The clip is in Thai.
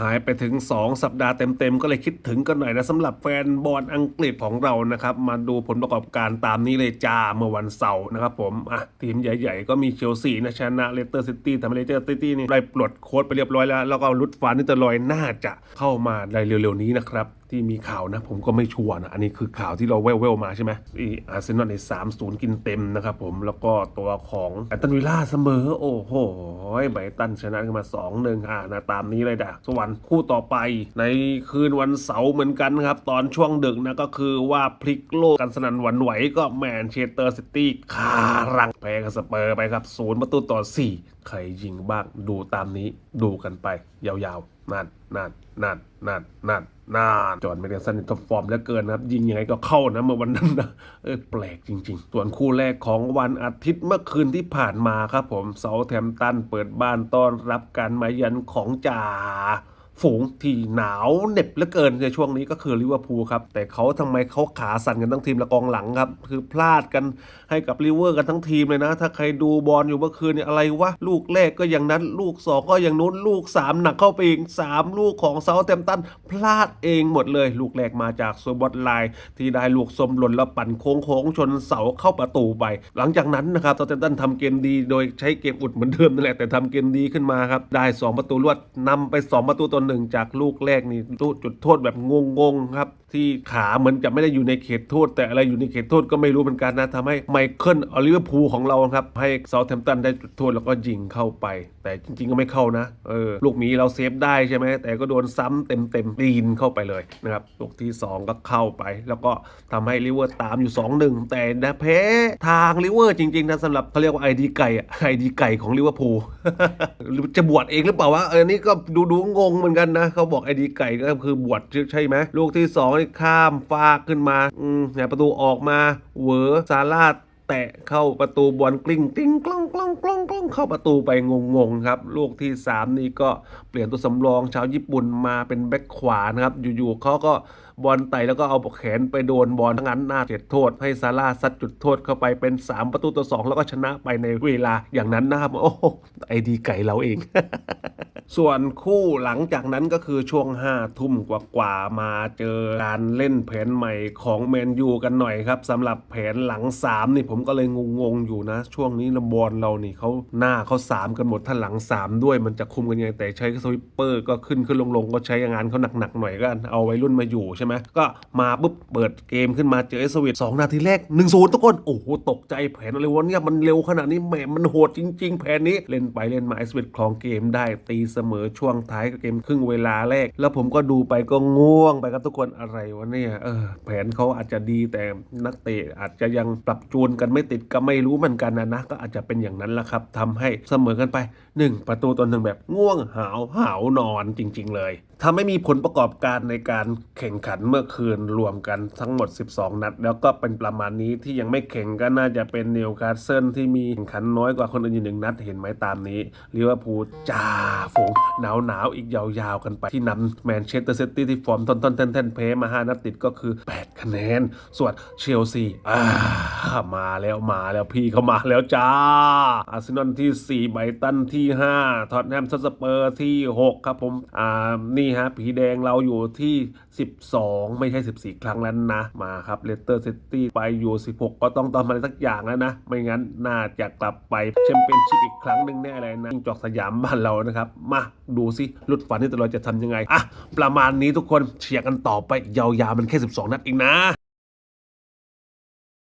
หายไปถึง 2 สัปดาห์เต็มๆ ก็เลยคิดถึงกันหน่อยนะสำหรับแฟนบอลอังกฤษของเรานะครับ มาดูผลประกอบการตามนี้เลยจ้าเมื่อวันเสาร์นะครับผมอะทีมใหญ่ๆ ก็มีเชลซีนะชนะเลสเตอร์ซิตี้ทำให้เลสเตอร์ซิตี้นี่ได้ปลดโค้ดไปเรียบร้อยแล้ว แล้วก็ลุดฟานนิตลอยน่าจะเข้ามาในเร็วๆนี้นะครับ ที่มีข่าวนะ ผมก็ไม่ชัวร์นะ อันนี้คือข่าวที่เราแว่วๆมาใช่ไหมอีอาร์เซนอลในสามศูนย์กินเต็มนะครับผมแล้วก็ตัวของแอนตันวิลล่าเสมอ โอ้โหไบตันชนะกันมา2อหนึ่งอ่านะตามนี้เลยดะสวรรค์คู่ต่อไปในคืนวันเสาร์เหมือนกันครับ ตอนช่วงดึกนะก็คือว่าพลิกโลกกันสนั่นหวันไหวก็แมนเชสเตอร์ซิตี้คารังแพ้กับสเปอร์ไปครับศูนย์ประตูต่อ 4 ใครยิงบ้างดูตามนี้ดูกันไป ยาวๆนั่นนั่นนั่นนั่นนั่นนั่นจอร์นเมเดสันนี่ท็อปฟอร์มเหลือเกินนะครับ ยิงยังไงก็เข้านะเมื่อวันนั้นนะเออแปลกจริง ๆ ส่วนคู่แรกของวันอาทิตย์เมื่อคืนที่ผ่านมาครับผมเซาแทมตันเปิดบ้านต้อนรับการมาเยันของจ่า ฝูงที่หนาวเหน็บเหลือเกินในช่วงนี้ก็คือลิเวอร์พูลครับ แต่เขาทำไมเขาขาสั่นกันทั้งทีมและกองหลังครับ คือพลาดกันให้กับลิเวอร์กันทั้งทีมเลยนะ ถ้าใครดูบอลอยู่เมื่อคืนเนี่ยอะไรวะ ลูกแรกก็อย่างนั้น ลูกสองก็อย่างนู้น ลูกสามหนักเข้าไปอีกสามลูกของเซาเทมตัน พลาดเองหมดเลย ลูกแรกมาจากโซบอตไลน์ที่ได้ลูกสมหล่นแล้วปั่นโค้งโค้งๆชนเสาเข้าประตูไป หลังจากนั้นนะครับเซาเทมตันทำเกมดี โดยใช้เกมอุดเหมือนเดิมนั่นแหละแต่ทำเกมดีขึ้นมาครับได้สองประตูรวดนำไปสองประตูต่อหนึ่งจากลูกแรกนี่ลูกจุดโทษแบบงงๆครับ ที่ขาเหมือนจะไม่ได้อยู่ในเขตโทษ แต่อะไรอยู่ในเขตโทษก็ไม่รู้เหมือนกันนะทำให้ไมเคิลอลิเวอร์พูลของเราครับ ให้เซาท์แฮมป์ตันได้จุดโทษแล้วก็ยิงเข้าไป แต่จริงๆก็ไม่เข้านะเออลูกหมีเราเซฟได้ใช่ไหมแต่ก็โดนซ้ำเต็มๆดีนเข้าไปเลยนะครับลูกที่ 2 ก็เข้าไป แล้วก็ทำให้ลิเวอร์ตามอยู่ 2-1 แต่นะแพ้ทางลิเวอร์จริงๆนะสำหรับเขาเรียกว่าไอดีไก่อะไอดีไก่ของลิเวอร์พูลจะบวชเองหรือเปล่าวะเออนี่ก็ดูดูงงเหมือนกันนะเขาบอกไอดีไก่ก็คือบวชใช่ไหมลูกที่สองนี่ข้ามฟากขึ้นมา อืมเนี่ยประตูออกมาเหวอซาร่าแตะเข้าประตูบอลกลิ้งติ้งกล้องกล้องกล้องกล้องเข้าประตูไปงงๆครับ ลูกที่ 3 นี่ก็เปลี่ยนตัวสำรองชาวญี่ปุ่นมาเป็นแบ็คขวานะครับ อยู่ๆเขาก็บอลไต่แล้วก็เอาแขนไปโดนบอลทั้งนั้นหน้าเจ็ดโทษ ให้ซาร่าซัดจุดโทษเข้าไปเป็น 3 ประตูต่อ2แล้วก็ชนะไปในเวลาอย่างนั้นนะครับ โอ้ไอดีไก่เราเอง ส่วนคู่หลังจากนั้นก็คือช่วง5้าทุ่มกว่าๆมาเจอการเล่นแผนใหม่ของแมนยูกันหน่อยครับสำหรับแผนหลัง3นี่ผมก็เลยงงๆอยู่นะ ช่วงนี้นะบอลเรานี่เขาหน้าเขา3กันหมดถ้าหลัง3ด้วยมันจะคุมกันยังไงแต่ใช้สวิปเปอร์ก็ขึ้นขึ้นลงลงๆก็ใช้งานเขาหนักๆหน่อยก็เอาไว้รุ่นมาอยู่ใช่ไหมก็มาปุ๊บเปิดเกมขึ้นมาเจอเอสวิตสองนาทีแรก1นศูนย์ทุกคนโอ้โหตกใจแผนอะไรวะเนี่ยมันเร็วขนาดนี้แหมมันโหดจริง ๆ แผนนี้เล่นไปเล่นมาเอสวิตครองเกมได้ตีเสมอช่วงท้ายเกมครึ่งเวลาแรก แล้วผมก็ดูไปก็ง่วงไปครับทุกคนอะไรวะเนี่ยเออแผนเขาอาจจะดีแต่นักเตะอาจจะยังปรับจูนกันไม่ติดก็ไม่รู้เหมือนกันนะนะก็อาจจะเป็นอย่างนั้นแหละครับทำให้เสมอกันไปหนึ่งประตูต่อหนึ่งแบบง่วงหาวหาวนอนจริง ๆ เลยทำให้มีผลประกอบการในการแข่งขันเมื่อคืนรวมกันทั้งหมด 12 นัด แล้วก็เป็นประมาณนี้ที่ยังไม่แข่งก็น่าจะเป็นนิวคาสเซิลที่มีแข่งขันน้อยกว่าคนอื่นอยู่หนึ่งนัดเห็นไหมตามนี้ลิเวอร์พูลจ่าฝูหนาวหนาวๆอีกยาวๆกันไปที่นำแมนเชสเตอร์ซิตี้ที่ฟอร์มต้นๆแท่นๆเพมา5นัดติดก็คือ 8 คะแนน ส่วนเชลซีอ่า มาแล้วมาแล้วพี่เขามาแล้วจ้า อาร์เซนอลที่ 4 ไบตันที่ 5 ทอตแนมสเปอร์ที่ 6 ครับผม อ่า นี่ฮะ ผีแดงเราอยู่ที่ 12 ไม่ใช่ 14 ครั้งแล้วนะ มาครับเลสเตอร์ซิตี้ไปอยู่ 16 ก็ต้องทำอะไรสักอย่างแล้วนะ ไม่งั้นน่าจะกลับไปแชมเปี้ยนชิพอีกครั้งหนึ่งแน่เลยนะจิ้งจอกสยามบ้านเรานะครับ มาดูสิลุดฝันที่ตลอดจะทำยังไง อะ ประมาณนี้ทุกคนเชียร์กันต่อไปยาวๆมันแค่ 12 นัดเองนะ